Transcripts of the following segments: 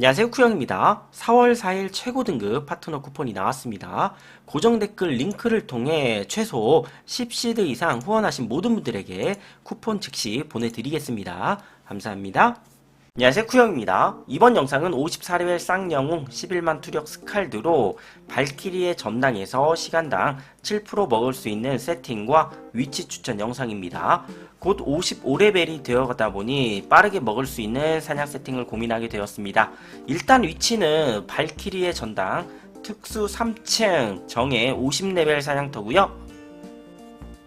안녕하세요 쿠영입니다. 4월 4일 최고 등급 파트너 쿠폰이 나왔습니다. 고정 댓글 링크를 통해 최소 10시드 이상 후원하신 모든 분들에게 쿠폰 즉시 보내드리겠습니다. 감사합니다. 안녕하세요 쿠영입니다. 이번 영상은 54레벨 쌍영웅 11만 투력 스칼드로 발키리의 전당에서 시간당 7% 먹을 수 있는 세팅과 위치 추천 영상입니다. 곧 55레벨이 되어가다 보니 빠르게 먹을 수 있는 사냥 세팅을 고민하게 되었습니다. 일단 위치는 발키리의 전당 특수 3층 정의 50레벨 사냥터고요.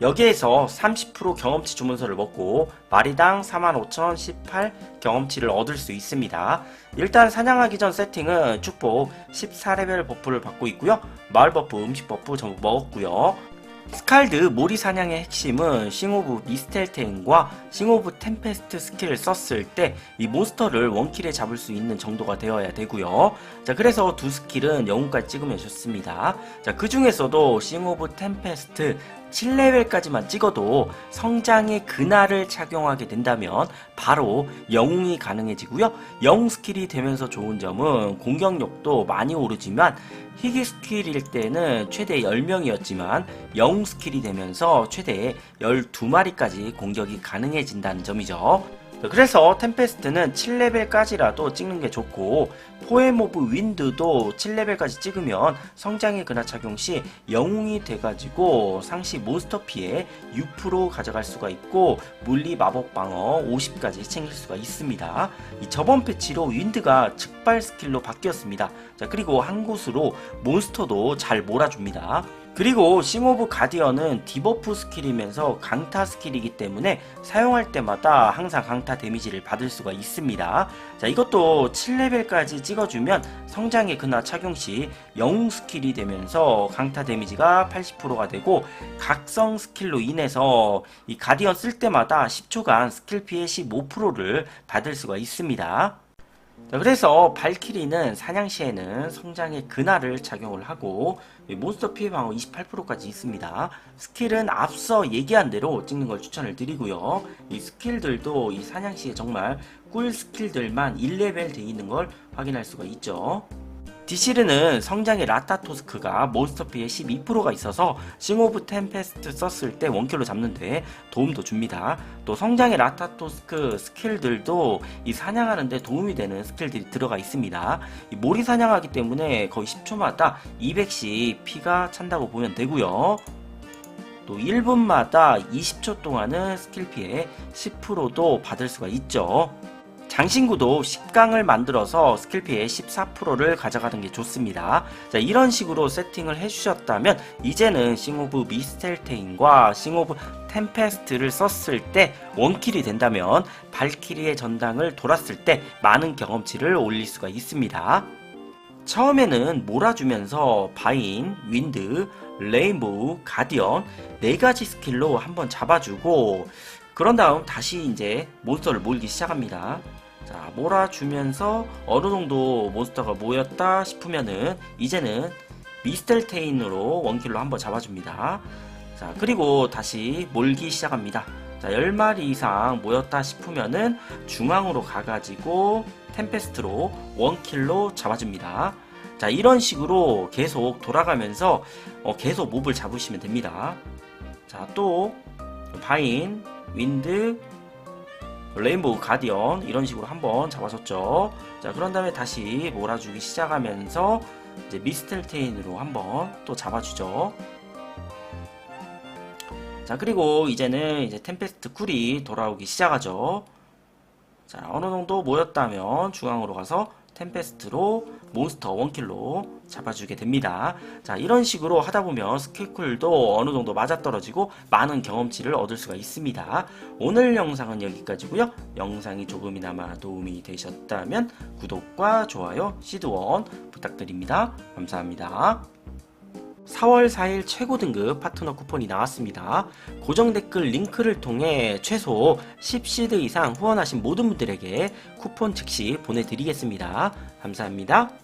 여기에서 30% 경험치 주문서를 먹고 마리당 45,018 경험치를 얻을 수 있습니다. 일단 사냥하기 전 세팅은 축복 14레벨 버프를 받고 있고요. 마을 버프, 음식 버프 전부 먹었고요. 스칼드 모리 사냥의 핵심은 싱오브 미스텔테인과 싱오브 템페스트 스킬을 썼을 때 이 몬스터를 원킬에 잡을 수 있는 정도가 되어야 되고요. 자, 그래서 두 스킬은 영웅까지 찍으면 좋습니다. 자, 그 중에서도 싱오브 템페스트 7레벨까지만 찍어도 성장의 그날을 착용하게 된다면 바로 영웅이 가능해지고요. 영웅 스킬이 되면서 좋은 점은 공격력도 많이 오르지만 희귀 스킬일 때는 최대 10명이었지만 영웅 스킬이 되면서 최대 12마리까지 공격이 가능해진다는 점이죠. 그래서 템페스트는 7레벨까지라도 찍는 게 좋고 포에모브 윈드도 7레벨까지 찍으면 성장의 근화 착용 시 영웅이 돼가지고 상시 몬스터 피해 6% 가져갈 수가 있고 물리 마법 방어 50까지 챙길 수가 있습니다. 이 저번 패치로 윈드가 즉발 스킬로 바뀌었습니다. 자 그리고 한 곳으로 몬스터도 잘 몰아줍니다. 그리고 싱 오브 가디언은 디버프 스킬이면서 강타 스킬이기 때문에 사용할 때마다 항상 강타 데미지를 받을 수가 있습니다. 자, 이것도 7레벨까지 찍어주면 성장의 근화 착용 시 영웅 스킬이 되면서 강타 데미지가 80%가 되고 각성 스킬로 인해서 이 가디언 쓸 때마다 10초간 스킬 피해 15%를 받을 수가 있습니다. 자, 그래서 발키리는 사냥 시에는 성장의 근화를 착용을 하고 몬스터 피해 방어 28%까지 있습니다. 스킬은 앞서 얘기한 대로 찍는 걸 추천을 드리고요. 이 스킬들도 이 사냥 시에 정말 꿀 스킬들만 1레벨 돼 있는 걸 확인할 수가 있죠. 디시르는 성장의 라타토스크가 몬스터 피해 12%가 있어서 싱오브 템페스트 썼을 때 원킬로 잡는데 도움도 줍니다. 또 성장의 라타토스크 스킬들도 이 사냥하는데 도움이 되는 스킬들이 들어가 있습니다. 이 몰이 사냥하기 때문에 거의 10초마다 200씩 피가 찬다고 보면 되고요. 또 1분마다 20초 동안은 스킬 피해 10%도 받을 수가 있죠. 장신구도 10강을 만들어서 스킬 피해 14%를 가져가는 게 좋습니다. 자, 이런 식으로 세팅을 해주셨다면 이제는 싱오브 미스텔테인과 싱오브 템페스트를 썼을 때 원킬이 된다면 발키리의 전당을 돌았을 때 많은 경험치를 올릴 수가 있습니다. 처음에는 몰아주면서 바인, 윈드, 레인보우, 가디언 네 가지 스킬로 한번 잡아주고 그런 다음 다시 이제 몬스터를 몰기 시작합니다. 자, 몰아주면서 어느 정도 몬스터가 모였다 싶으면은 이제는 미스텔테인으로 원킬로 한번 잡아줍니다. 자, 그리고 다시 몰기 시작합니다. 자, 10마리 이상 모였다 싶으면은 중앙으로 가가지고 템페스트로 원킬로 잡아줍니다. 자, 이런 식으로 계속 돌아가면서 어, 계속 몹을 잡으시면 됩니다. 자, 또 바인, 윈드, 레인보우 가디언 이런 식으로 한번 잡아줬죠. 자, 그런 다음에 다시 몰아주기 시작하면서 이제 미스텔테인으로 한번 또 잡아주죠. 자, 그리고 이제는 이제 템페스트 쿨이 돌아오기 시작하죠. 자, 어느 정도 모였다면 중앙으로 가서 템페스트로 몬스터 원킬로 잡아주게 됩니다. 자, 이런 식으로 하다 보면 스킬쿨도 어느 정도 맞아떨어지고 많은 경험치를 얻을 수가 있습니다. 오늘 영상은 여기까지고요. 영상이 조금이나마 도움이 되셨다면 구독과 좋아요, 시드원 부탁드립니다. 감사합니다. 4월 4일 최고 등급 파트너 쿠폰이 나왔습니다. 고정 댓글 링크를 통해 최소 10시드 이상 후원하신 모든 분들에게 쿠폰 즉시 보내드리겠습니다. 감사합니다.